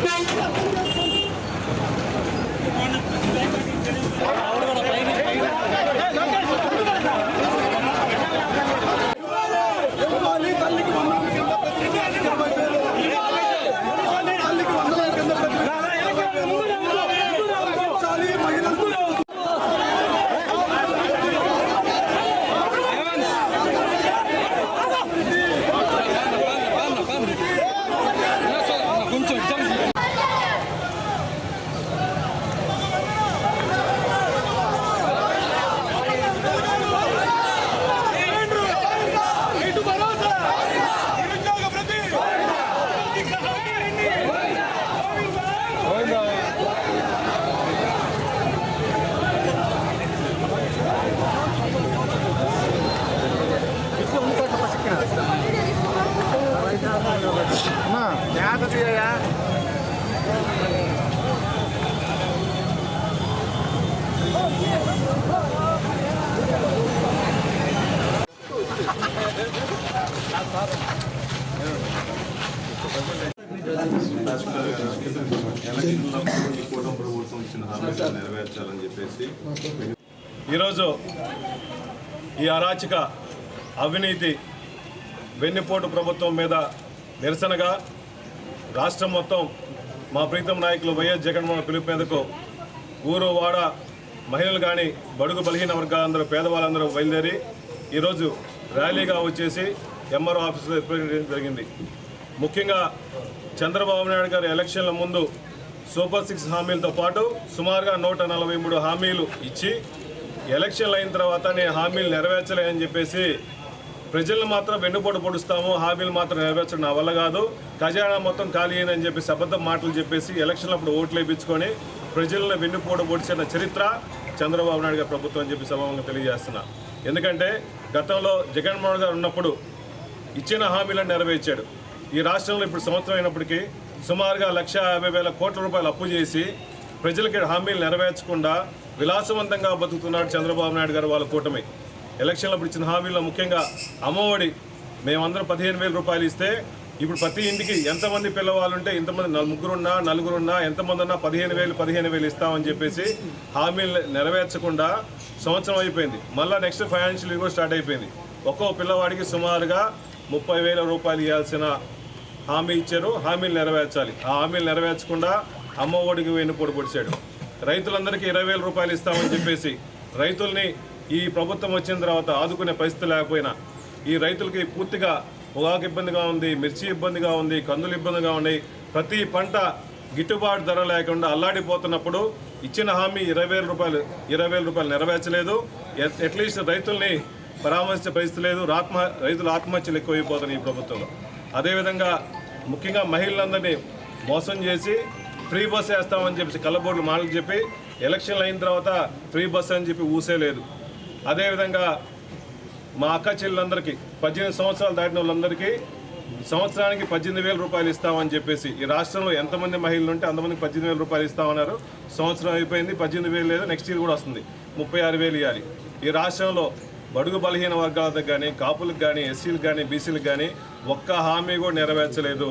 ఇవ్వాలి తల్లికి వందనం కింద పత్రిక ఇరవై వేలు. ఇవ్వాలి తల్లికి వందనం కింద పత్రిక ఇరవై వేలు. ఇవ్వాలి మహిళలకు ఎలక్షన్లో ఈ కూటమి ప్రభుత్వం ఇచ్చిన హామీలు నెరవేర్చాలని చెప్పేసి ఈరోజు ఈ అరాచక అవినీతి వెన్నుపోటు ప్రభుత్వం మీద నిరసనగా రాష్ట్రం మొత్తం మా ప్రీతం నాయకులు వైఎస్ జగన్మోహన్ పిలుపు మీదకు ఊరు వాడ మహిళలు కానీ బడుగు బలహీన వర్గాలందరూ పేదవాళ్ళందరూ బయలుదేరి ఈరోజు ర్యాలీగా వచ్చేసి ఎంఆర్ఓ ఆఫీసులో రిప్రజెంట్ జరిగింది. ముఖ్యంగా చంద్రబాబు నాయుడు గారి ఎలక్షన్ల ముందు సూపర్ సిక్స్ హామీలతో పాటు సుమారుగా నూట నలభై మూడు హామీలు ఇచ్చి ఎలక్షన్లు అయిన తర్వాత నేను హామీలు నెరవేర్చలే అని చెప్పేసి ప్రజలను మాత్రం వెన్నుపోటు పొడుస్తాము హామీలు మాత్రం నెరవేర్చడం నా వల్ల కాదు. ఖజానా మొత్తం ఖాళీ అయిందని చెప్పేసి అబద్ధం మాటలు చెప్పేసి ఎలక్షన్లప్పుడు ఓట్లు వేయించుకొని ప్రజలను వెన్నుపోటు పొడిచిన చరిత్ర చంద్రబాబు నాయుడు గారి ప్రభుత్వం అని చెప్పి సభాముఖంగా తెలియజేస్తున్నా. ఎందుకంటే గతంలో జగన్మోహన్ గారు ఉన్నప్పుడు ఇచ్చిన హామీలను నెరవేర్చాడు. ఈ రాష్ట్రంలో ఇప్పుడు సంవత్సరం అయినప్పటికీ సుమారుగా లక్ష యాభై వేల కోట్ల రూపాయలు అప్పు చేసి ప్రజలకి హామీలు నెరవేర్చకుండా విలాసవంతంగా బతుకుతున్నాడు చంద్రబాబు నాయుడు గారు వాళ్ళ కూటమి. ఎలక్షన్లప్పుడు ఇచ్చిన హామీల్లో ముఖ్యంగా అమ్మఒడి మేమందరం పదిహేను వేల రూపాయలు ఇస్తే ఇప్పుడు ప్రతి ఇంటికి ఎంతమంది పిల్లవాళ్ళు ఉంటే ఇంతమంది నలు- ముగ్గురున్నా నలుగురున్నా ఎంతమంది ఉన్నా పదిహేను వేలు పదిహేను వేలు ఇస్తామని చెప్పేసి హామీలు నెరవేర్చకుండా సంవత్సరం అయిపోయింది. మళ్ళీ నెక్స్ట్ ఫైనాన్షియల్ ఇయర్ కూడా స్టార్ట్ అయిపోయింది. ఒక్కో పిల్లవాడికి సుమారుగా ముప్పై వేల రూపాయలు ఇవ్వాల్సిన హామీ ఇచ్చారు. హామీలు నెరవేర్చాలి. ఆ హామీలు నెరవేర్చకుండా అమ్మ ఒడికి వెన్నుపోటు పొడిచాడు. రైతులందరికీ ఇరవై వేల రూపాయలు ఇస్తామని చెప్పేసి రైతుల్ని ఈ ప్రభుత్వం వచ్చిన తర్వాత ఆదుకునే పరిస్థితి లేకపోయినా ఈ రైతులకి పూర్తిగా పొగాకు ఇబ్బందిగా ఉంది మిర్చి ఇబ్బందిగా ఉంది కందులు ఇబ్బందిగా ఉన్నాయి. ప్రతి పంట గిట్టుబాటు ధర లేకుండా అల్లాడిపోతున్నప్పుడు ఇచ్చిన హామీ ఇరవై వేల రూపాయలు ఇరవై వేల రూపాయలు నెరవేర్చలేదు. ఎట్- అట్లీస్ట్ రైతుల్ని పరామర్శించే పరిస్థితి లేదు. ఆత్మ రైతుల ఆత్మహత్యలు ఎక్కువైపోతున్నాయి ఈ ప్రభుత్వంలో. అదేవిధంగా ముఖ్యంగా మహిళలందరినీ మోసం చేసి ఫ్రీ బస్ వేస్తామని చెప్పి కళ్ళబోర్డులు మాటలు చెప్పి ఎలక్షన్లు అయిన తర్వాత ఫ్రీ బస్ అని చెప్పి ఊసే లేదు అదేవిధంగా మా అక్క చెల్లెలందరికీ పద్దెనిమిది సంవత్సరాలు దాటిన వాళ్ళందరికీ సంవత్సరానికి పద్దెనిమిది వేల రూపాయలు ఇస్తామని చెప్పేసి ఈ రాష్ట్రంలో ఎంతమంది మహిళలు ఉంటే అంతమందికి పద్దెనిమిది వేల రూపాయలు ఇస్తామన్నారు. సంవత్సరం అయిపోయింది పద్దెనిమిది వేలు లేదు నెక్స్ట్ ఇయర్ కూడా వస్తుంది. ముప్పై ఆరు వేలు ఇవ్వాలి. ఈ రాష్ట్రంలో బడుగు బలహీన వర్గాలకు కానీ కాపులకు కానీ ఎస్సీలకు కానీ బీసీలకు కానీ ఒక్క హామీ కూడా నెరవేర్చలేదు.